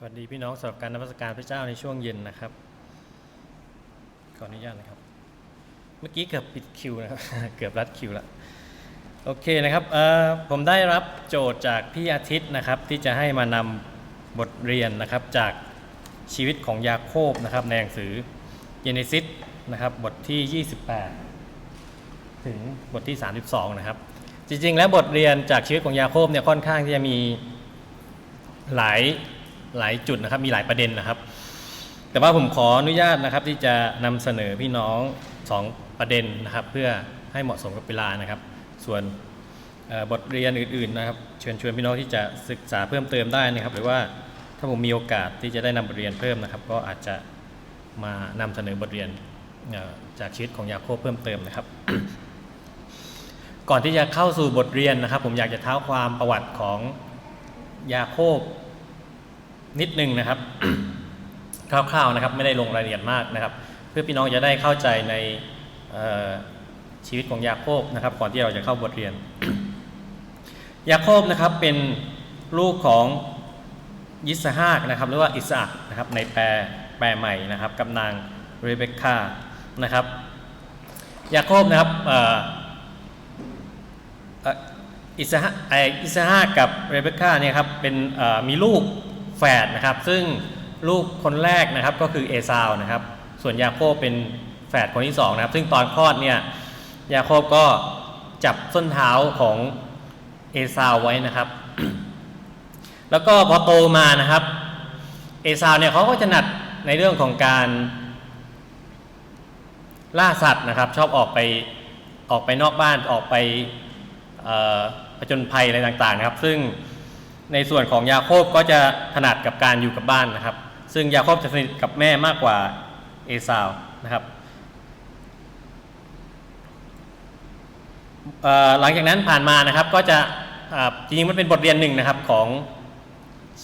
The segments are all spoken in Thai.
สวัสดีพี่น้องสำหรับการนมัสการพระเจ้าในช่วงเย็นนะครับ ขออนุญาตนะครับ เมื่อกี้เกือบปิดคิวนะครับ เกือบรัดคิวแล้วโอเคนะครับผมได้รับโจทย์จากพี่อาทิตย์นะครับ ที่จะให้มานำบทเรียนนะครับจากชีวิตของยาโคบนะครับในหนังสือเยเนซิสนะครับบทที่ 28 ถึงบทที่ 32 นะครับ จริงๆ แล้วบทเรียนจากชีวิตของยาโคบเนี่ยค่อนข้างที่จะมีหลาย หลายจุดนะครับ มีหลายประเด็นนะครับ แต่ว่าผมขออนุญาตนะครับ ที่จะนำเสนอพี่น้อง 2 ประเด็นนะครับ เพื่อให้เหมาะสมกับเวลานะครับ ส่วนบทเรียนอื่น ๆ นะครับเชิญชวนพี่น้องที่จะศึกษาเพิ่มเติมได้นะครับ หรือว่าถ้าผมมีโอกาสที่จะได้นำบทเรียนเพิ่มนะครับ ก็อาจจะมานำเสนอบทเรียนจากชีวิตของยาโคบเพิ่มเติมนะครับ ก่อนที่จะเข้าสู่บทเรียนนะครับ ผมอยากจะเท้าความประวัติของยาโคบ นิดนึงนะครับ คร่าวๆนะครับ ไม่ได้ลงรายละเอียดมากนะครับ เพื่อพี่น้องจะได้เข้าใจในชีวิตของยาโคบนะครับ ก่อนที่เราจะเข้าบทเรียน ยาโคบนะครับเป็นลูกของยิสฮากนะครับหรือว่าอิสอักนะครับในแปลแปลใหม่นะครับกับนางเรเบคคานะครับยาโคบนะครับอิสฮะไออิสฮากับเรเบคก้าเนี่ยครับเป็นมีลูก แฝดนะครับ ซึ่งลูกคนแรกนะครับก็คือเอซาวนะครับ ส่วนยาโคบเป็นแฝดคนที่สองนะครับ ซึ่งตอนคลอดเนี่ยยาโคบก็จับส้นเท้าของเอซาวไว้นะครับ แล้วก็พอโตมานะครับ เอซาวเนี่ยเขาก็จะหนัดในเรื่องของการล่าสัตว์นะครับ ชอบออกไปออกไปนอกบ้านออกไปผจญภัยอะไรต่างๆนะครับ ซึ่ง ในส่วนของยาโคบก็จะถนัดกับการอยู่กับบ้านนะครับ ซึ่งยาโคบจะสนิทกับแม่มากกว่าเอซาวนะครับหลังจากนั้นผ่านมานะครับก็จะจริงๆมันเป็นบทเรียนหนึ่งนะครับของ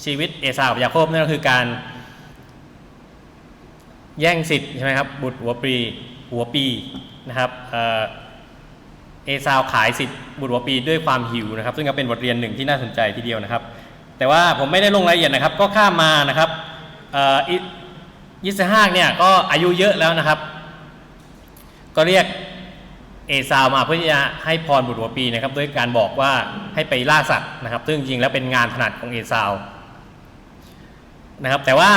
ชีวิตเอซาวกับยาโคบนั่นก็คือการแย่งสิทธิ์ใช่ไหมครับบุตรหัวปีหัวปีนะครับเอ่อเอซาวขายสิทธิ์บุตรหัวปีด้วยความหิวนะครับ ซึ่งก็เป็นบทเรียนหนึ่งที่น่าสนใจทีเดียวนะครับ แต่ว่าผมไม่ได้ลงรายละเอียดนะครับ ก็ข้ามมานะครับเอ่ออิยิสฮากเนี่ยก็อายุเยอะแล้วนะครับ ก็เรียกเอซาวมาเพื่อจะให้พรบุตรหัวปีนะครับด้วยการบอกว่าให้ไปล่าสัตว์นะครับ ซึ่งจริงแล้วเป็นงานถนัดของเอซาวนะครับ แต่ว่า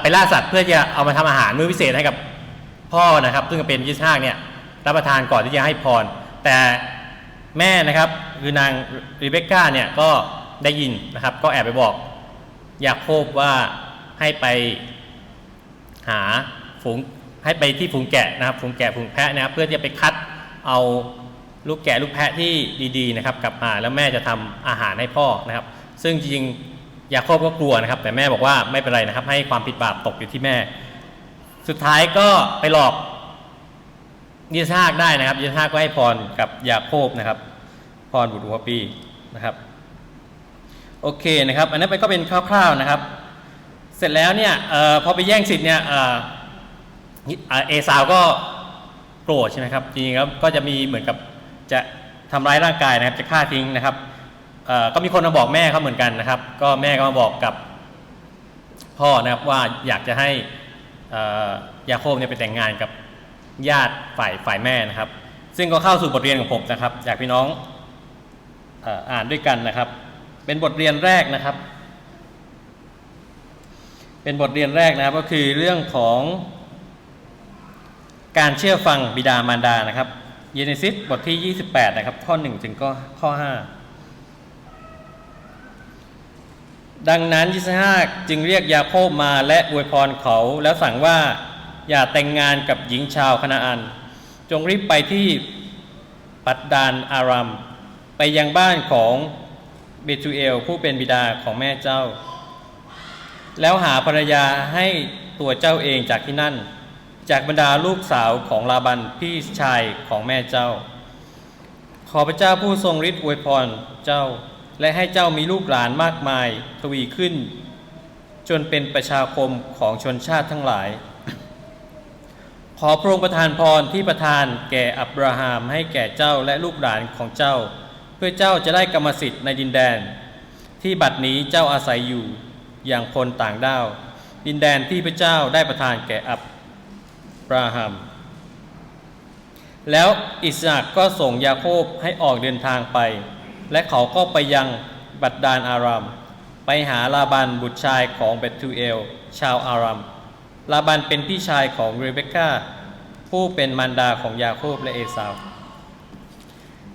ไปล่าสัตว์เพื่อจะเอามาทำอาหารมื้อพิเศษให้กับพ่อนะครับ ซึ่งเป็นยิสฮากเนี่ยรับประทานก่อนที่จะให้พร แต่แม่นะครับคือนางรีเบคก้าเนี่ยก็ ได้ยินนะครับ ก็แอบไปบอกอยากโคบว่าให้ไปหาฝูงให้ไปที่ฝูงแกะนะครับฝูงแกะฝูงแพะนะครับ เพื่อที่จะไปคัดเอาลูกแกะลูกแพะที่ดีๆนะครับ กลับมาแล้วแม่จะทำอาหารให้พ่อนะครับ ซึ่งจริงๆยาโคบก็กลัวนะครับ แต่แม่บอกว่าไม่เป็นไรนะครับ ให้ความผิดบาปตกอยู่ที่แม่ สุดท้ายก็ไปหลอกยิสฮากได้นะครับยิสฮากก็ให้พรกับยาโคบนะครับ พรบุตรหัวปีนะครับ โอเคนะครับ อันนั้นไปก็เป็นคร่าวๆนะครับ เสร็จแล้วเนี่ยออพอไปแย่งสิทธิ์เนี่ยเออเอ่อเอซาวก็โกรธใช่ไหมครับจริงๆแล้วก็จะมีเหมือนกับจะทำร้ายร่างกายนะครับจะฆ่าทิ้งนะครับก็มีคนมาบอกแม่เขาเหมือนกันนะครับ ก็แม่ก็มาบอกกับพ่อนะครับว่าอยากจะให้ยาโคบเนี่ยไปแต่งงานกับญาติฝ่ายฝ่ายแม่นะครับ ซึ่งก็เข้าสู่บทเรียนของผมนะครับอยากพี่น้องอ่านด้วยกันนะครับ เป็นบทเรียนแรกนะครับ เป็นบทเรียนแรกนะครับก็คือเรื่องของการเชื่อฟังบิดามารดานะครับเยเนซิสบทที่ 28 นะครับ ข้อ 1 ถึงก็ข้อ 5 ดังนั้นยิสฮากจึงเรียกยาโคบมาและอวยพรเขา แล้วสั่งว่าอย่าแต่งงานกับหญิงชาวคณาอัน จงรีบไปที่ปัดดานอารัมไปยังบ้านของ บทูเอลผู้เป็นบิดาของแม่เจ้า แล้วหาภรรยาให้ตัวเจ้าเองจากที่นั่น จากบรรดาลูกสาวของลาบันพี่ชายของแม่เจ้า ขอพระเจ้าผู้ทรงฤทธิ์อวยพรเจ้า และให้เจ้ามีลูกหลานมากมายทวีขึ้น จนเป็นประชาคมของชนชาติทั้งหลาย ขอพระองค์ประทานพรที่ประทานแก่อับราฮัมให้แก่เจ้าและลูกหลานของเจ้า พื่อเจ้าจะได้กรรมสิทธิ์ในดินแดน ที่บัดนี้เจ้าอาศัยอยู่อย่างคนต่างด้าว ดินแดนที่พระเจ้าได้ประทานแก่อับราฮัม แล้วอิสราก็ส่งยาโคบให้ออกเดินทางไป และเขาก็ไปยังบัดดานอาราม ไปหาลาบันบุตรชายของเบทูเอล ชาวอารามลาบันเป็นพี่ชายของเรเบคก้าผู้เป็นมารดาของยาโคบและเอสาว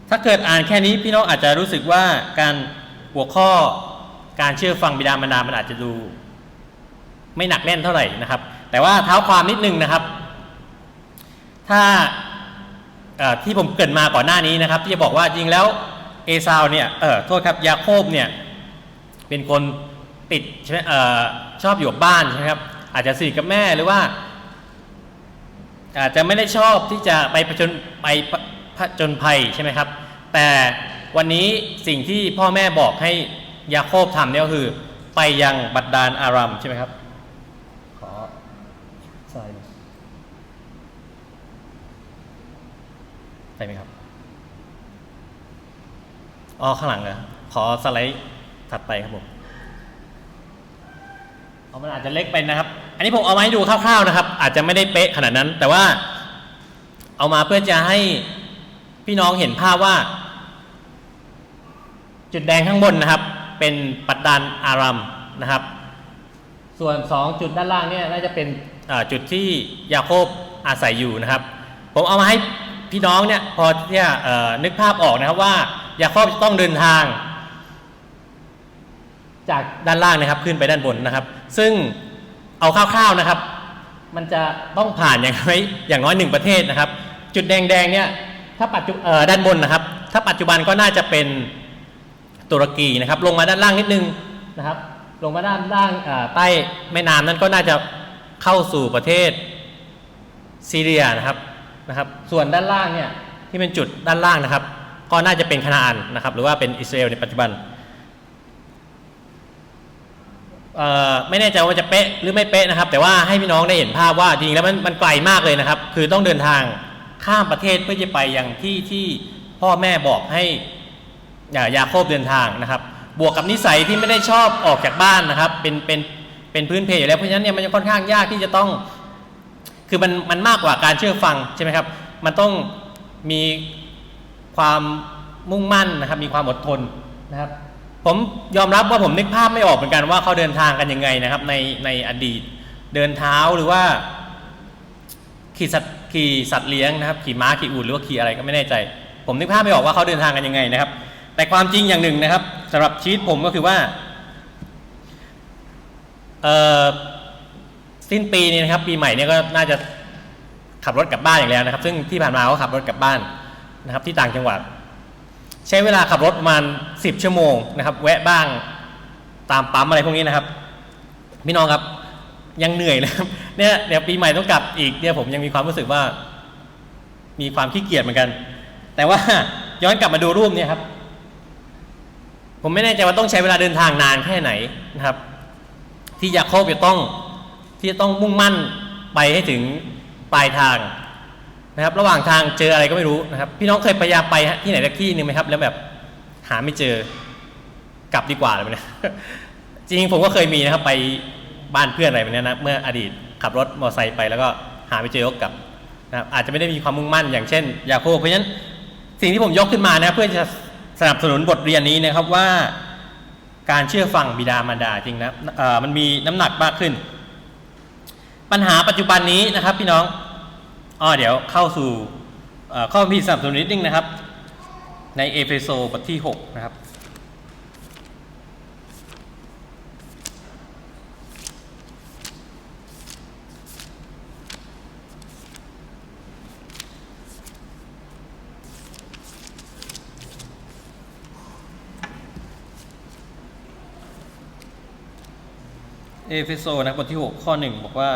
ถ้าเกิดอ่านแค่นี้พี่น้องอาจจะรู้สึกว่าการหัวข้อการเชื่อฟังบิดามารดามันอาจจะดู ไม่หนักแน่นเท่าไหร่นะครับ แต่ว่าเท้าความนิดนึงนะครับ ถ้าที่ผมเกิดมาก่อนหน้านี้นะครับ ที่จะบอกว่าจริงแล้วเอซาวเนี่ยเออโทษครับยาโคบเนี่ยเป็นคนติดใช่ไหมเออชอบอยู่บ้านใช่ไหมครับอาจจะสนิทกับแม่หรือว่า อาจจะไม่ได้ชอบที่จะไปผจญไป จญภัยใช่ไหมครับ แต่วันนี้สิ่งที่พ่อแม่บอกให้ยาโคบทำเนี่ยก็คือ ไปยังบัดดาลอารัมใช่ไหมครับ ขอใส่ได้ไหมครับอ๋อข้างหลังเหรอขอสไลด์ถัดไปครับผมเอามันอาจจะเล็กไปนะครับ อันนี้ผมเอามาให้ดูคร่าวๆนะครับ อาจจะไม่ได้เป๊ะขนาดนั้น แต่ว่าเอามาเพื่อจะให้ พี่น้องเห็นภาพว่า จุดแดงข้างบนนะครับ เป็นปัดดานอารัมนะครับ ส่วน 2 จุดด้านล่างเนี่ยน่าจะเป็นจุดที่ยาโคบอาศัยอยู่นะครับ ผมเอามาให้พี่น้องเนี่ยพอที่จะนึกภาพออกนะครับว่ายาโคบจะต้องเดินทาง จากด้านล่างนะครับขึ้นไปด้านบนนะครับ ซึ่งเอาคร่าวๆนะครับ มันจะต้องผ่านอย่างน้อยอย่างน้อยหนึ่งประเทศนะครับ จุดแดงๆเนี่ย ถ้าปัจจุเอ่อด้านบนนะครับ ถ้าปัจจุบันก็น่าจะเป็นตุรกีนะครับ ลงมาด้านล่างนิดนึงนะครับ ลงมาด้านล่างอ่าใต้แม่น้ำนั้นก็น่าจะเข้าสู่ประเทศซีเรียนะครับนะครับ ส่วนด้านล่างเนี่ยที่เป็นจุดด้านล่างนะครับ ก็น่าจะเป็นคานาอันนะครับ หรือว่าเป็นอิสราเอลในปัจจุบันไม่แน่ใจว่าจะเป๊ะหรือไม่เป๊ะนะครับ แต่ว่าให้พี่น้องได้เห็นภาพว่าจริงแล้วมันมันไกลมากเลยนะครับ คือต้องเดินทาง ข้ามประเทศเพื่อจะไปยังที่ที่พ่อแม่บอกให้อ่ายาโคบเดินทางนะครับ บวกกับนิสัยที่ไม่ได้ชอบออกจากบ้านนะครับ เป็นเป็นเป็นพื้นเพอยู่แล้วเพราะฉะนั้นเนี่ยมันจะค่อนข้างยากที่จะต้อง คือมันมันมากกว่าการเชื่อฟังใช่ไหมครับ มันต้องมีความมุ่งมั่นนะครับ มีความอดทนนะครับ ผมยอมรับว่าผมนึกภาพไม่ออกเหมือนกันว่าเขาเดินทางกันยังไงนะครับ ในในอดีตเดินเท้าหรือว่าขี่สัตว์ ขี่สัตว์เลี้ยงนะครับขี่ม้าขี่อูฐหรือว่าขี่อะไรก็ไม่แน่ใจ ผมนึกภาพไม่ออกว่าเขาเดินทางกันยังไงนะครับ แต่ความจริงอย่างหนึ่งนะครับสำหรับชีวิตผมก็คือว่าเออสิ้นปีนี้นะครับ ปีใหม่เนี่ยก็น่าจะขับรถกลับบ้านอย่างแล้วนะครับ ซึ่งที่ผ่านมาก็ขับรถกลับบ้านนะครับ ที่ต่างจังหวัด ใช้เวลาขับรถประมาณ 10 ชั่วโมงนะครับ แวะบ้างตามปั๊มอะไรพวกนี้นะครับ พี่น้องครับ ยังเหนื่อยเลยครับเนี่ยเดี๋ยวปีใหม่ต้องกลับอีกเนี่ยผมยังมีความรู้สึกว่า มีความขี้เกียจเหมือนกัน แต่ว่าย้อนกลับมาดูรูปเนี่ยครับ ผมไม่แน่ใจว่าต้องใช้เวลาเดินทางนานแค่ไหนนะครับ ที่ยาโคบจะต้องที่จะต้องมุ่งมั่นไปให้ถึงปลายทางนะครับ ระหว่างทางเจออะไรก็ไม่รู้นะครับ พี่น้องเคยพยายามไปที่ไหนสักที่หนึ่งไหมครับ แล้วแบบหาไม่เจอกลับดีกว่าเลยนะจริงผมก็เคยมีนะครับไป บ้านเพื่อนอะไรแบบเนี้ยนะเมื่ออดีตขับรถมอเตอร์ไซค์ไปแล้วก็หาไม่เจอยกกลับนะครับอาจจะไม่ได้มีความมุ่งมั่นอย่างเช่นยาโคเพราะฉะนั้นสิ่งที่ผมยกขึ้นมานะเพื่อจะสนับสนุนบทเรียนนี้นะครับว่าการเชื่อฟังบิดามารดาจริงนะเออมันมีน้ำหนักมากขึ้น ปัญหาปัจจุบันนี้นะครับพี่น้องอ๋อเดี๋ยวเข้าสู่เอ่อข้อพิสนับสนุนนิดนึงนะครับ ในเอเฟโซบทที่6นะครับ เอเฟโซนะบทที่ 6 ข้อ 1 บอกว่า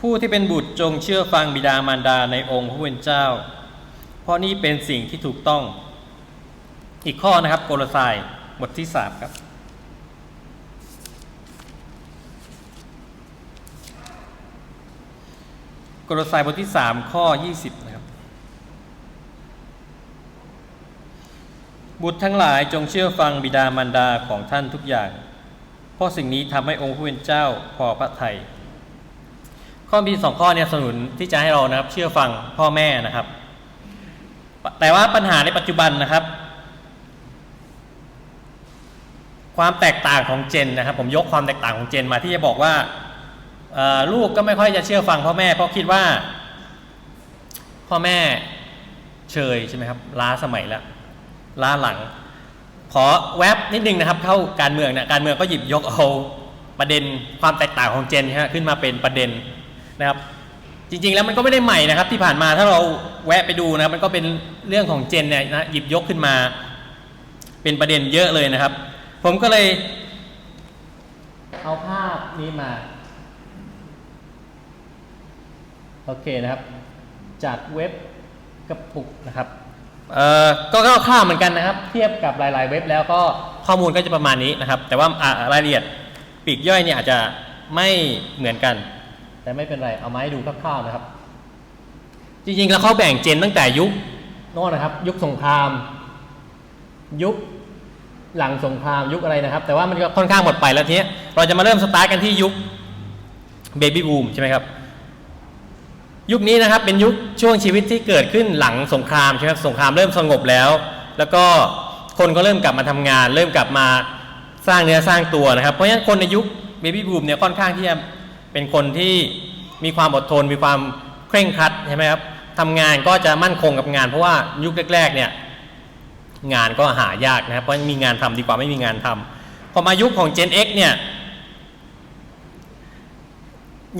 ผู้ที่เป็นบุตรจงเชื่อฟังบิดามารดาในองค์พระผู้เป็นเจ้า เพราะนี่เป็นสิ่งที่ถูกต้อง อีกข้อนะครับ โกลสายบทที่ 3 ครับโกลสายบทที่ 3 ข้อ 20 นะครับ บุตรทั้งหลายจงเชื่อฟังบิดามารดาของท่านทุกอย่าง เพราะสิ่งนี้ทำให้องค์ผู้เป็นเจ้าพอพระทัยข้อมีสองข้อเนี่ยสนุนที่จะให้เรานะครับ เชื่อฟังพ่อแม่นะครับ แต่ว่าปัญหาในปัจจุบันนะครับ ความแตกต่างของเจนนะครับ ผมยกความแตกต่างของเจนมาที่จะบอกว่าลูกก็ไม่ค่อยจะเชื่อฟังพ่อแม่เพราะคิดว่า พ่อแม่เชยใช่ไหมครับล้าสมัยแล้วล้าหลัง ขอแวบนิดนึงนะครับเข้าการเมืองเนี่ยการเมืองก็หยิบยกเอาประเด็นความแตกต่างของเจนฮะขึ้นมาเป็นประเด็นนะครับ จริงๆแล้วมันก็ไม่ได้ใหม่นะครับ ที่ผ่านมาถ้าเราแวะไปดูนะครับมันก็เป็นเรื่องของเจนเนี่ยนะหยิบยกขึ้นมา เป็นประเด็นเยอะเลยนะครับ ผมก็เลยเอาภาพนี้มาโอเคนะครับ จากเว็บกระปุกนะครับ เอ่อก็ก็ข้าวเหมือนกันนะครับ เทียบกับหลายๆเว็บแล้วก็ข้อมูลก็จะประมาณนี้นะครับ แต่ว่ารายละเอียดปีกย่อยเนี่ยอาจจะไม่เหมือนกัน แต่ไม่เป็นไรเอามาให้ดูคร่าวๆนะครับ จริงๆแล้วเขาแบ่งเจนตั้งแต่ยุคโน่นนะครับ ยุคสงคราม ยุคหลังสงครามยุคอะไรนะครับ แต่ว่ามันก็ค่อนข้างหมดไปแล้วทีนี้เราจะมาเริ่มสตาร์ทกันที่ยุคเบบี้บูมใช่ไหมครับ ยุคนี้นะครับเป็นยุคช่วงชีวิตที่เกิดขึ้นหลังสงครามใช่ไหมครับสงครามเริ่มสงบแล้ว แล้วก็คนก็เริ่มกลับมาทำงาน เริ่มกลับมาสร้างเนื้อสร้างตัวนะครับเพราะฉะนั้นคนในยุคเบบี้บูมเนี่ยค่อนข้างที่จะเป็นคนที่มีความอดทน มีความเคร่งครัดใช่ไหมครับทำงานก็จะมั่นคงกับงาน เพราะว่ายุคแรกๆเนี่ยงานก็หายากนะครับเพราะมีงานทำดีกว่าไม่มีงานทำพอมายุคของ Gen X เนี่ย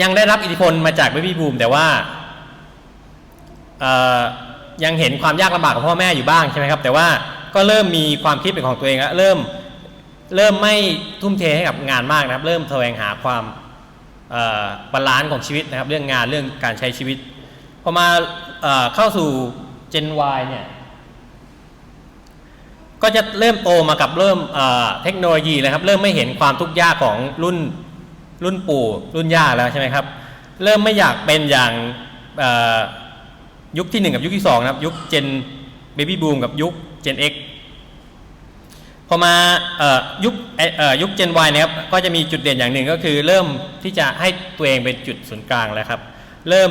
ยังได้รับอิทธิพลมาจาก Baby Boom แต่ว่ายังเห็นความยากลำบากของพ่อแม่อยู่บ้างใช่ไหมครับ แต่ว่าก็เริ่มมีความคิดเป็นของตัวเองแล้วเริ่มเริ่มไม่ทุ่มเทให้กับงานมากนะครับ เริ่มแสวงหาความบาลานซ์ของชีวิตนะครับ เรื่องงานเรื่องการใช้ชีวิตพอมาเอเข้าสู่ Gen Y เนี่ยก็จะเริ่มโตมากับเริ่มเเทคโนโลยีเลยครับ เริ่มไม่เห็นความทุกข์ยากของรุ่น รุ่นปู่รุ่นย่าแล้วใช่ไหมครับ เริ่มไม่อยากเป็นอย่างยุคที่ 1 กับยุคที่2นะครับ ยุค Gen Baby Boom กับยุค Gen X พอมายุคเอ่อยุค Gen Y นะครับก็จะมีจุดเด่นอย่างหนึ่งก็คือ เริ่มที่จะให้ตัวเองเป็นจุดศูนย์กลางแล้วครับ เริ่ม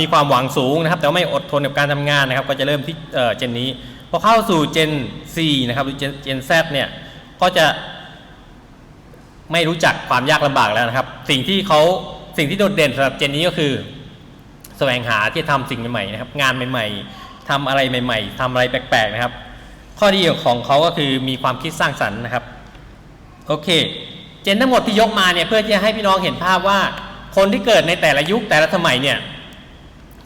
มีความหวังสูงนะครับ แต่ไม่อดทนกับการทำงานนะครับ ก็จะเริ่มที่เอ่อ Gen นี้พอเข้าสู่ Gen C นะครับหรือ Gen Gen Z เนี่ยก็จะ ไม่รู้จักความยากลำบากแล้วนะครับ สิ่งที่เขาสิ่งที่โดดเด่นสำหรับเจนนี้ก็คือแสวงหาที่จะทำสิ่งใหม่ๆนะครับ งานใหม่ ๆทำอะไรใหม่ ๆทำอะไรแปลกๆนะครับ ข้อดีของเขาก็คือมีความคิดสร้างสรรค์นะครับโอเค เจนทั้งหมดที่ยกมาเนี่ยเพื่อที่จะให้พี่น้องเห็นภาพว่า คนที่เกิดในแต่ละยุคแต่ละสมัยเนี่ย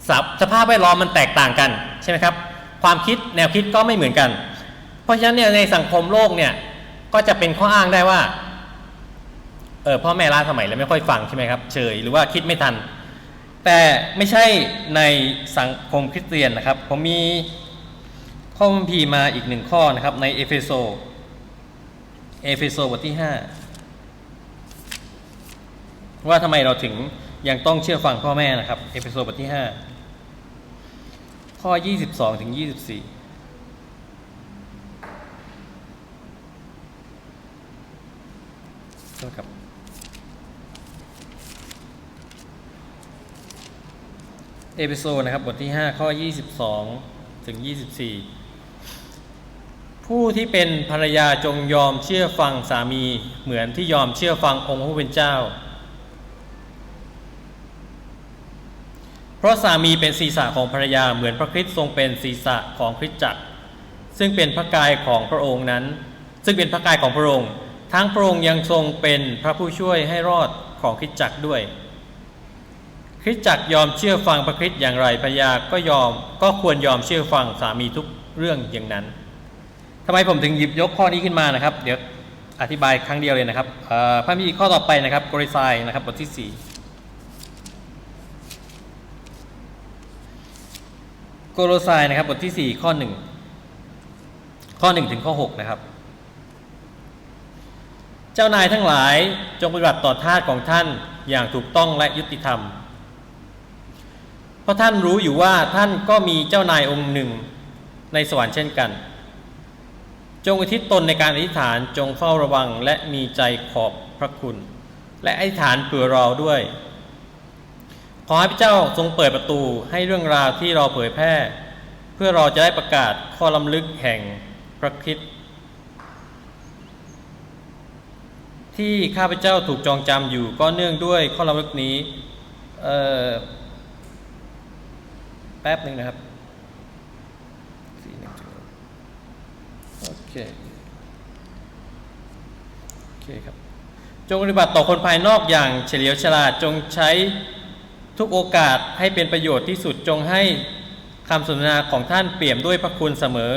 สภสภาพแวดล้อมมันแตกต่างกันใช่ไหมครับความคิดแนวคิดก็ไม่เหมือนกัน เพราะฉะนั้นเนี่ยในสังคมโลกเนี่ยก็จะเป็นข้ออ้างได้ว่า เออพ่อแม่ล้าสมัยแล้วไม่ค่อยฟังใช่ไหมครับเฉยหรือว่าคิดไม่ทัน แต่ไม่ใช่ในสังคมคริสเตียนนะครับ ผมมีข้อคัมภีร์มาอีกหนึ่งข้อนะครับในเอเฟโซเอเฟโซบทที่ 5 ว่าทำไมเราถึงยังต้องเชื่อฟังพ่อแม่นะครับ เอเฟโซบทที่ 5 ข้อ 22ถึง24ครับ เอพิโซดนะครับบทที่ 5 ข้อ 22 ถึง 24 ผู้ที่เป็นภรรยาจงยอมเชื่อฟังสามีเหมือนที่ยอมเชื่อฟังองค์ผู้เป็นเจ้า เพราะสามีเป็นศีรษะของภรรยาเหมือนพระคริสต์ทรงเป็นศีรษะของคริสตจักร ซึ่งเป็นพระกายของพระองค์นั้น ซึ่งเป็นพระกายของพระองค์ ทั้งพระองค์ยังทรงเป็นพระผู้ช่วยให้รอดของคริสตจักรด้วย คริสตจักยอมเชื่อฟังพระคริสต์อย่างไรภรรยาก็ยอมก็ควรยอมเชื่อฟังสามีทุกเรื่องอย่างนั้นทำไมผมถึงหยิบยกข้อนี้ขึ้นมานะครับ เดี๋ยวอธิบายครั้งเดียวเลยนะครับพระมีข้อต่อไปนะครับโกริไซนะครับบทที่ 4โกโลไซนะครับบทที่ 4 ข้อ 1 ข้อ 1 ถึงข้อ 6 นะครับ เจ้านายทั้งหลายจงปฏิบัติต่อทาสของท่านอย่างถูกต้องและยุติธรรม เพราะท่านรู้อยู่ว่าท่านก็มีเจ้านายองค์หนึ่งในสวรรค์เช่นกัน จงอุทิศตนในการอธิษฐานจงเฝ้าระวังและมีใจขอบพระคุณ และอธิษฐานเผื่อเราด้วย ขอให้พระเจ้าทรงเปิดประตูให้เรื่องราวที่เราเผยแพร่ เพื่อเราจะได้ประกาศข้อล้ำลึกแห่งพระคริสต์ที่ข้าพเจ้าถูกจองจำอยู่ก็เนื่องด้วยข้อล้ำลึกนี้เอ่อ แป๊บหนึ่งนะครับสี่หนึ่งจุดโอเคโอเคครับจงปฏิบัติต่อคนภายนอกอย่างเฉลียวฉลาดจงใช้ทุกโอกาสให้เป็นประโยชน์ที่สุดจงให้คำสนทนาของท่านเปี่ยมด้วยพระคุณเสมอ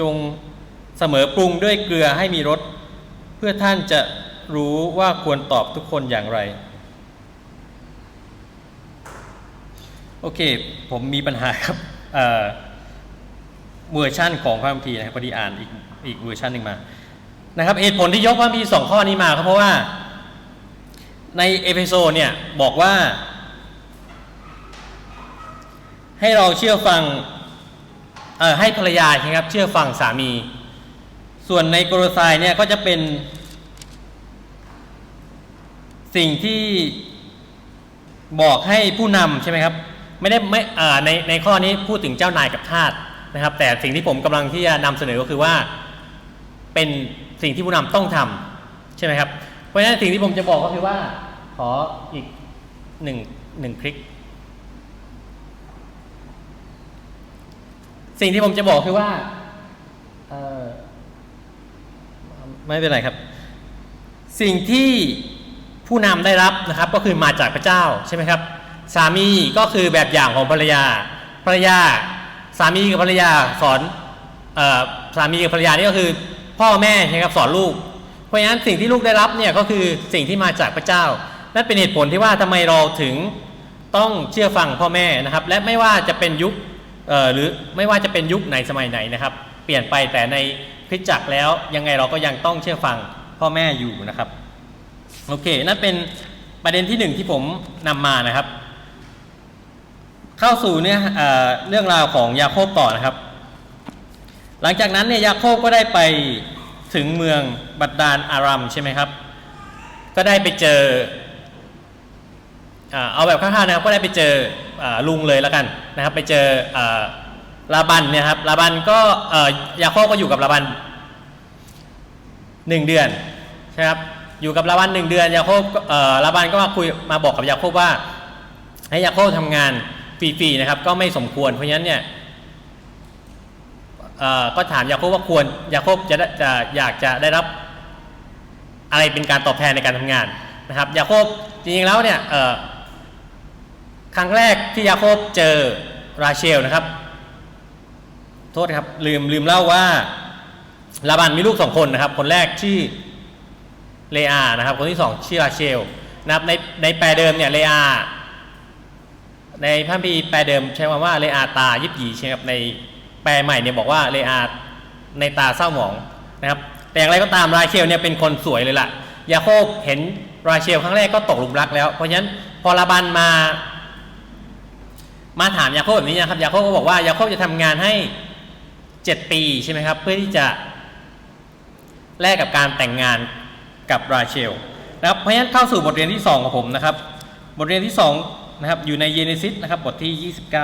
จงเสมอปรุงด้วยเกลือให้มีรสเพื่อท่านจะรู้ว่าควรตอบทุกคนอย่างไร โอเค ผมมีปัญหาครับเวอร์ชั่นของพระคัมภีร์นะครับพอดีอ่านอีกอีกเวอร์ชันหนึ่งมานะครับเหตุผลที่ยกพระคัมภีร์สองข้อนี้มาก็เพราะว่าในเอเฟโซเนี่ยบอกว่า ให้เราเชื่อฟังให้ภรรยาใช่ไหมครับเชื่อฟังสามี ส่วนในโกโรไซเนี่ยก็จะเป็น สิ่งที่บอกให้ผู้นำใช่ไหมครับ ไม่ได้ไม่ในในข้อนี้พูดถึงเจ้านายกับทาสนะครับ แต่สิ่งที่ผมกำลังที่จะนำเสนอก็คือว่าเป็นสิ่งที่ผู้นำต้องทำใช่ไหมครับ เพราะฉะนั้นสิ่งที่ผมจะบอกก็คือว่า ขออีกหนึ่งหนึ่งคลิก สิ่งที่ผมจะบอกคือว่าไม่เป็นไรครับ สิ่งที่ผู้นำได้รับนะครับ ก็คือมาจากพระเจ้าใช่ไหมครับ สามีก็คือแบบอย่างของภรรยา ภรรยา สามีกับภรรยาสอนออสามีกับภรรยานี่ก็คือ พ่อแม่ใช่ไหมครับสอนลูก เพราะฉะนั้นสิ่งที่ลูกได้รับเนี่ยก็คือสิ่งที่มาจากพระเจ้า นั่นเป็นเหตุผลที่ว่าทำไมเราถึงต้องเชื่อฟังพ่อแม่นะครับ และไม่ว่าจะเป็นยุคหรือไม่ว่าจะเป็นยุคไหนสมัยไหนนะครับ เปลี่ยนไปแต่ในคริสจักรแล้วยังไงเราก็ยังต้องเชื่อฟังพ่อแม่อยู่นะครับโอเคนั่นเป็นประเด็นที่หนึ่งที่ผมนำมานะครับ เข้าสู่เนี่ยเเรื่องราวของยาโคบต่อนะครับ หลังจากนั้นเนี่ยยาโคบก็ได้ไปถึงเมืองบัดดาลอารัมใช่ไหมครับ ก็ได้ไปเจอเอาแบบข้างๆนะครับก็ได้ไปเจออลุงเลยแล้วกันนะครับ ไปเจออลาบันเนี่ยครับลาบันก็ยาโคบก็อยู่กับลาบันหนึ่งเดือนใช่ครับอยู่กับลาบันหนึ่งเดือนยาโคบลาบันก็มาคุยมาบอกกับยาโคบว่าให้ยาโคบทำงาน ฟรีๆนะครับ ก็ไม่สมควร เพราะฉะนั้นเนี่ยก็ถามยาโคบว่าควรยาโคบจะจะอยากจะได้รับอะไรเป็นการตอบแทนในการทำงานนะครับยาโคบจริงๆแล้วเนี่ยครั้งแรกที่ยาโคบเจอราเชลนะครับ โทษครับลืมลืมเล่าว่าลาบันมีลูกสองคนนะครับ คนแรกชื่อเลอานะครับ คนที่สองชื่อราเชลนะครับในในแปลเดิมเนี่ยเลอา ในพระคัมภีร์แปลเดิมใช้คำว่าเลอาตายิบหยีใช่ไหมครับในแปลใหม่เนี่ยบอกว่าเลอาในตาเศร้าหมองนะครับ แต่อย่างไรก็ตามราเชลเนี่ยเป็นคนสวยเลยล่ะยาโคบเห็นราเชลครั้งแรกก็ตกหลุมรักแล้วเพราะฉะนั้นพอลาบันมา มาถามยาโคบแบบนี้นะครับยาโคบก็บอกว่ายาโคบจะทำงานให้เจ็ดปีใช่ไหมครับ เพื่อที่จะแลกกับการแต่งงานกับราเชลนะครับเพราะฉะนั้นเข้าสู่บทเรียนที่สองของผมนะครับ บทเรียนที่สอง นะครับอยู่ในเยเนซิสนะครับบทที่ 29เ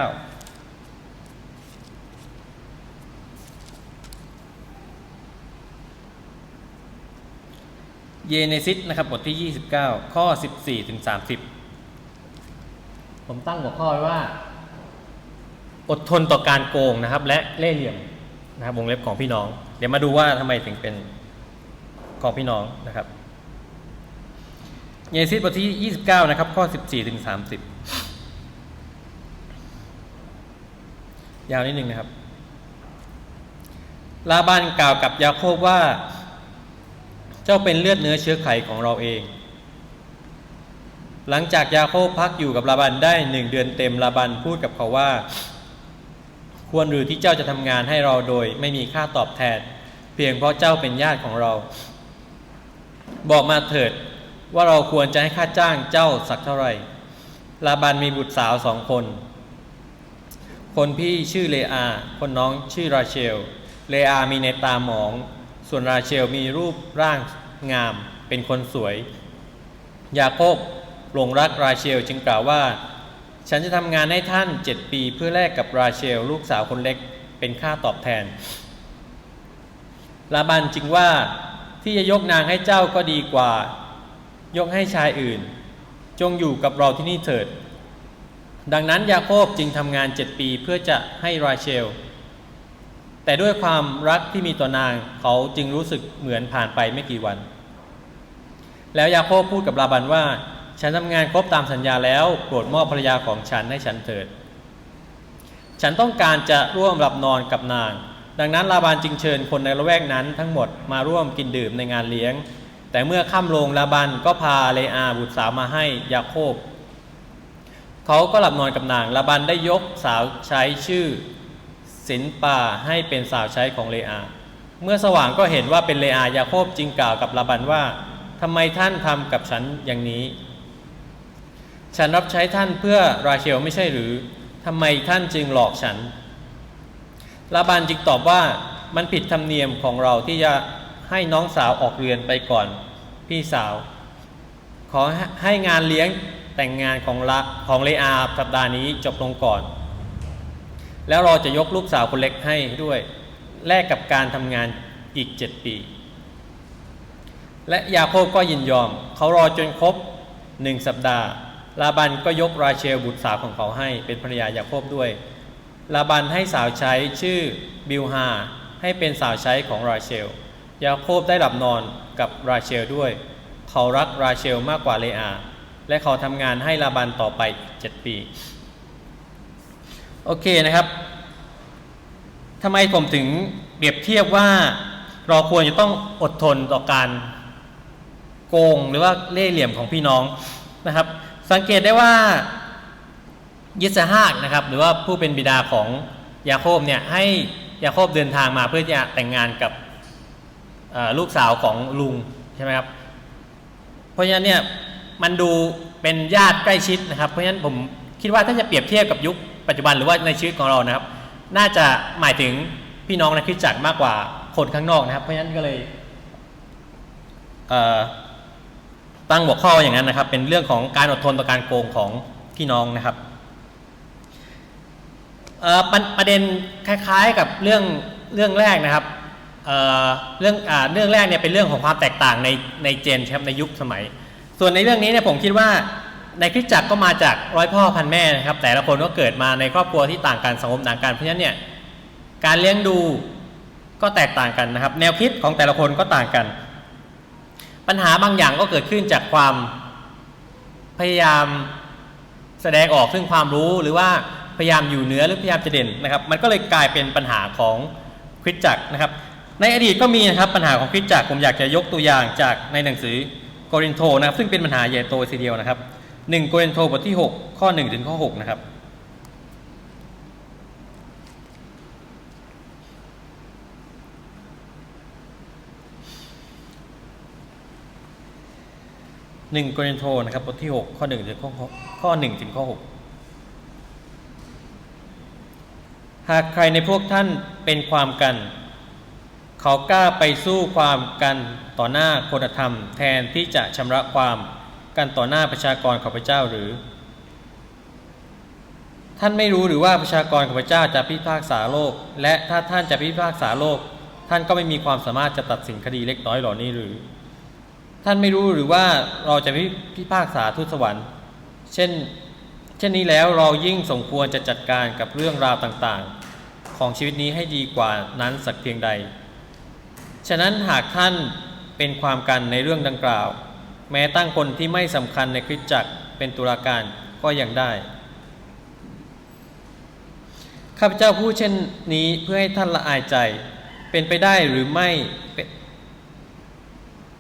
ยเนซิสนะครับบทที่ 29 ข้อ 14ถึง30 ผมตั้งหัวข้อไว้ว่า อดทนต่อการโกงนะครับ และเล่ห์เหลี่ยมนะครับวงเล็บของพี่น้อง เดี๋ยวมาดูว่าทำไมถึงเป็นของพี่น้องนะครับ เยซิสบทที่ 29 นะครับ ข้อ 14ถึง30 ยาวนิดนึงนะครับ ลาบานกล่าวกับยาโคบว่า เจ้าเป็นเลือดเนื้อเชื้อไขของเราเอง หลังจากยาโคบพักอยู่กับลาบันได้หนึ่งเดือนเต็มลาบันพูดกับเขาว่า ควรหรือที่เจ้าจะทำงานให้เราโดย ไม่มีค่าตอบแทน เพียงเพราะเจ้าเป็นญาติของเรา บอกมาเถิด ว่าเราควรจะให้ค่าจ้างเจ้าสักเท่าไหร่ ลาบันมีบุตรสาวสองคน คนพี่ชื่อเลอา คนน้องชื่อราเชล เลอามีในตาหมอง ส่วนราเชลมีรูปร่างงาม เป็นคนสวย ยาโคบหลงรักราเชลจึงกล่าวว่า ฉันจะทำงานให้ท่านเจ็ดปีเพื่อแลกกับราเชล ลูกสาวคนเล็กเป็นค่าตอบแทน ลาบันจึงว่าที่จะยกนางให้เจ้าก็ดีกว่า ยกให้ชายอื่น จงอยู่กับเราที่นี่เถิด ดังนั้นยาโคบจึงทำงานเจ็ดปีเพื่อจะให้ราเชล แต่ด้วยความรักที่มีต่อนางเขาจึงรู้สึกเหมือนผ่านไปไม่กี่วัน แล้วยาโคบพูดกับลาบันว่า ฉันทำงานครบตามสัญญาแล้วโปรดมอบภรรยาของฉันให้ฉันเถิด ฉันต้องการจะร่วมหลับนอนกับนาง ดังนั้นลาบานจึงเชิญคนในละแวกนั้นทั้งหมดมาร่วมกินดื่มในงานเลี้ยง แต่เมื่อค่ำลงลาบันก็พาเลอาบุตรสาวมาให้ยาโคบ เขาก็หลับนอนกับนางลาบันได้ยกสาวใช้ชื่อสินป่าให้เป็นสาวใช้ของเลอา เมื่อสว่างก็เห็นว่าเป็นเลอายาโคบจึงกล่าวกับลาบันว่าทำไมท่านทำกับฉันอย่างนี้ ฉันรับใช้ท่านเพื่อราเชลไม่ใช่หรือทำไมท่านจึงหลอกฉันลาบานจึงตอบว่ามันผิดธรรมเนียมของเราที่จะ ให้น้องสาวออกเรือนไปก่อนพี่สาว ขอให้งานเลี้ยงแต่งงานของละของเลอาสัปดาห์นี้จบลงก่อน แล้วเราจะยกลูกสาวคนเล็กให้ด้วย แลกกับการทำงานอีกเจ็ดปี และยาโคบก็ยินยอม เขารอจนครบหนึ่งสัปดาห์ ลาบันก็ยกราเชลบุตรสาวของเขาให้เป็นภรรยายาโคบด้วย ลาบันให้สาวใช้ชื่อบิลฮาให้เป็นสาวใช้ของราเชล ยาโคบได้หลับนอนกับราเชลด้วย เขารักราเชลมากกว่าเลอา และเขาทำงานให้ลาบันต่อไปอีกเจ็ดปี โอเคนะครับทำไมผมถึงเปรียบเทียบว่าเราควรจะต้องอดทนต่อการโกงหรือว่าเล่ห์เหลี่ยมของพี่น้องนะครับ สังเกตได้ว่ายิสฮากนะครับ หรือว่าผู้เป็นบิดาของยาโคบเนี่ยให้ยาโคบเดินทางมาเพื่อจะแต่งงานกับ ลูกสาวของลุงใช่ไหมครับ เพราะฉะนั้นเนี่ยมันดูเป็นญาติใกล้ชิดนะครับ เพราะฉะนั้นผมคิดว่าถ้าจะเปรียบเทียบกับยุคปัจจุบันหรือว่าในชีวิตของเรานะครับ น่าจะหมายถึงพี่น้องในคริสตจักรมากกว่าคนข้างนอกนะครับ เพราะฉะนั้นก็เลยตั้งหัวข้ออย่างนั้นนะครับ เป็นเรื่องของการอดทนต่อการโกงของพี่น้องนะครับปประเด็นคล้ายๆกับเรื่องเรื่องแรกนะครับ เรื่องอเรื่องแรกเนี่ยเป็นเรื่องของความแตกต่างในในเจนครับในยุคสมัย ส่วนในเรื่องนี้เนี่ยผมคิดว่าในคริสตจักรก็มาจากร้อยพ่อพันแม่นะครับ แต่ละคนก็เกิดมาในครอบครัวที่ต่างกันสังคมต่างกันเพราะฉะนั้นเนี่ยการเลี้ยงดูก็แตกต่างกันนะครับ แนวคิดของแต่ละคนก็ต่างกัน ปัญหาบางอย่างก็เกิดขึ้นจากความพยายามแสดงออกซึ่งความรู้หรือว่าพยายามอยู่เหนือหรือพยายามจะเด่นนะครับ มันก็เลยกลายเป็นปัญหาของคริสตจักรนะครับ ในอดีตก็มีนะครับปัญหาของคริสตจักรผมอยากจะยกตัวอย่างจากในหนังสือโกรินโตนะครับซึ่งเป็นปัญหาใหญ่โตทีเดียวนะครับ1โกรินโตบทที่ 6 ข้อ1ถึงข้อ6นะครับหนึ่งโกรินโตนะครับบทที่6ข้อ1ถึงข้อข้อ1ถึงข้อ6หากใครในพวกท่านเป็นความกัน เขากล้าไปสู้ความกันต่อหน้าคนธรรม แทนที่จะชำระความกันต่อหน้าประชากรของพระเจ้าหรือ ท่านไม่รู้หรือว่าประชากรของพระเจ้าจะพิพากษาโลก และถ้าท่านจะพิพากษาโลก ท่านก็ไม่มีความสามารถจะตัดสินคดีเล็กน้อยเหล่านี้หรือ ท่านไม่รู้หรือว่าเราจะพิพากษาทูตสวรรค์ เช่นเช่นนี้แล้วเรายิ่งสมควรจะจัดการกับเรื่องราวต่างๆ ของชีวิตนี้ให้ดีกว่านั้นสักเพียงใด ฉะนั้นหากท่านเป็นความกันในเรื่องดังกล่าว แม้ตั้งคนที่ไม่สำคัญในคริสตจักรเป็นตุลาการก็ยังได้ ข้าพเจ้าพูดเช่นนี้เพื่อให้ท่านละอายใจ เป็นไปได้หรือไม่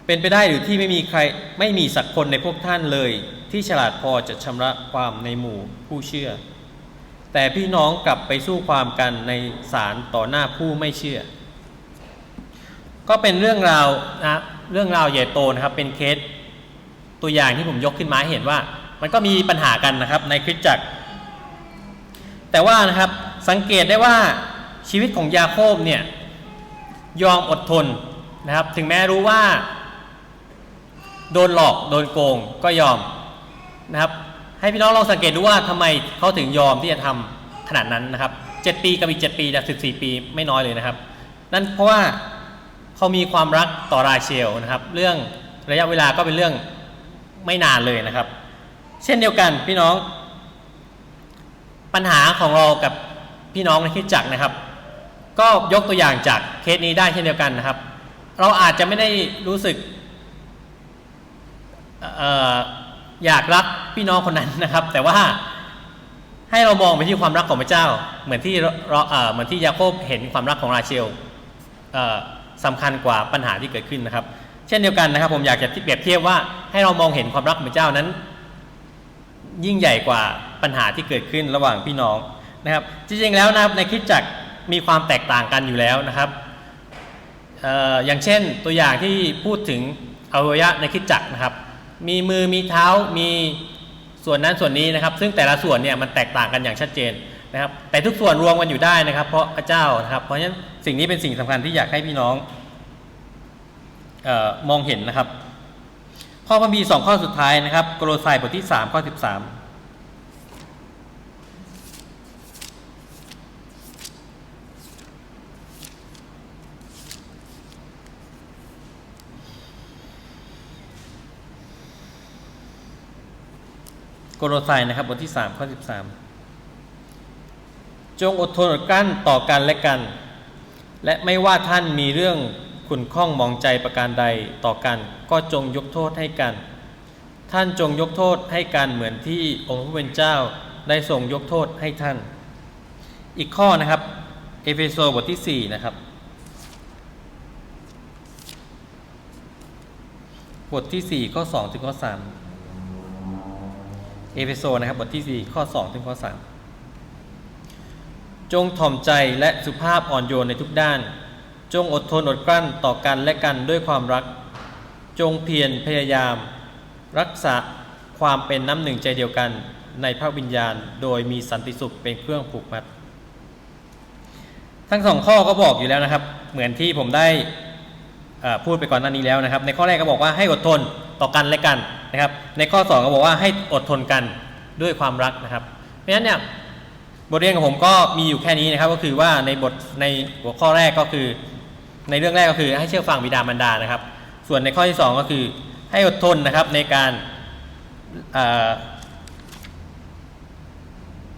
เป็นไปได้หรือที่ไม่มีใครไม่มีสักคนในพวกท่านเลย ที่ฉลาดพอจะชำระความในหมู่ผู้เชื่อ แต่พี่น้องกลับไปสู้ความกันในศาลต่อหน้าผู้ไม่เชื่อ ก็เป็นเรื่องราวนะเรื่องราวใหญ่โตนะครับ เป็นเคสตัวอย่างที่ผมยกขึ้นมาให้เห็นว่า มันก็มีปัญหากันนะครับในคริสตจักร แต่ว่านะครับสังเกตได้ว่าชีวิตของยาโคบเนี่ยยอมอดทนนะครับ ถึงแม้รู้ว่า โดนหลอกโดนโกงก็ยอมนะครับให้พี่น้องลองสังเกตดูว่าทำไมเขาถึงยอมที่จะทำขนาดนั้นนะครับ 7 ปีกับอีก 7 ปีจาก14 ปีไม่น้อยเลยนะครับ นั่นเพราะว่า เขามีความรักต่อราเชลนะครับ เรื่องระยะเวลาก็เป็นเรื่องไม่นานเลยนะครับ เช่นเดียวกันพี่น้อง ปัญหาของเรากับพี่น้องในคริดจักรนะครับ ก็ยกตัวอย่างจากเคสนี้ได้เช่นเดียวกันนะครับ เราอาจจะไม่ได้รู้สึกอยากรักพี่น้องคนนั้นนะครับ แต่ว่าให้เรามองไปที่ความรักของพระเจ้า เหมือนที่เราเหมือนที่ยาโคบเห็นความรักของราเชลเสำคัญกว่าปัญหาที่เกิดขึ้นนะครับ เช่นเดียวกันนะครับ ผมอยากจะเปรียบเทียบว่าให้เรามองเห็นความรักของพระเจ้านั้น ยิ่งใหญ่กว่าปัญหาที่เกิดขึ้นระหว่างพี่น้องนะครับ จริงๆแล้วนะครับในคริดจักรมีความแตกต่างกันอยู่แล้วนะครับอย่างเช่นตัวอย่างที่พูดถึงอวัยวะในคิดจักรนะครับ มีมือมีเท้ามีส่วนนั้นส่วนนี้นะครับ ซึ่งแต่ละส่วนเนี่ยมันแตกต่างกันอย่างชัดเจนนะครับ แต่ทุกส่วนรวมกันอยู่ได้นะครับ เพราะพระเจ้านะครับ เพราะฉะนั้น สิ่งนี้เป็นสิ่งสำคัญที่อยากให้พี่น้องออมองเห็นนะครับ ข้อพระบีสองข้อสุดท้ายนะครับโกโลไซบทที่สามข้อสิบสามโกโลไซนะครับบทที่สามข้อสิบสามจงอดทนอดกั้นต่อกันและกัน และไม่ว่าท่านมีเรื่องขุนข้องมองใจประการใดต่อกัน ก็จงยกโทษให้กัน ท่านจงยกโทษให้กันเหมือนที่องค์พระผู้เป็นเจ้าได้ทรงยกโทษให้ท่าน อีกข้อนะครับ เอเฟโซบทที่ 4 นะครับ บทที่ 4 ข้อ 2 ถึงข้อ 3 เอเฟโซนะครับบทที่ 4 ข้อ 2 ถึงข้อ 3 จงถ่อมใจและสุภาพอ่อนโยนในทุกด้าน จงอดทนอดกลั้นต่อกันและกันด้วยความรัก จงเพียรพยายาม รักษาความเป็นน้ำหนึ่งใจเดียวกันในพระวิญญาณ โดยมีสันติสุขเป็นเครื่องผูกมัด ทั้งสองข้อก็บอกอยู่แล้วนะครับ เหมือนที่ผมได้พูดไปก่อนหน้านี้แล้วนะครับ ในข้อแรกก็บอกว่าให้อดทนต่อกันและกันนะครับ ในข้อ 2 ก็บอกว่าให้อดทนกันด้วยความรักนะครับ เพราะฉะนั้นเนี่ย บทเรียนของผมก็มีอยู่แค่นี้นะครับก็คือว่าในบทในหัวข้อแรกก็คือ ในเรื่องแรกก็คือให้เชื่อฟังบิดามารดานะครับ ส่วนในข้อที่ 2 ก็คือให้อดทนนะครับในการ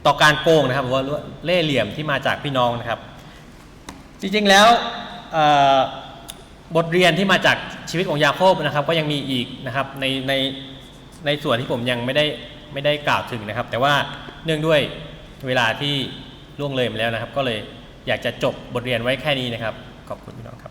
ต่อการโกงนะครับหรือว่าเล่เหลี่ยมที่มาจากพี่น้องนะครับ จริงๆแล้วบทเรียนที่มาจากชีวิตของยาโคบนะครับ ก็ยังมีอีกนะครับในในในส่วนที่ผมยังไม่ได้ไม่ได้กล่าวถึงนะครับ แต่ว่าเนื่องด้วย เวลาที่ล่วงเลยมาแล้วนะครับ ก็เลยอยากจะจบบทเรียนไว้แค่นี้นะครับ ขอบคุณพี่น้อง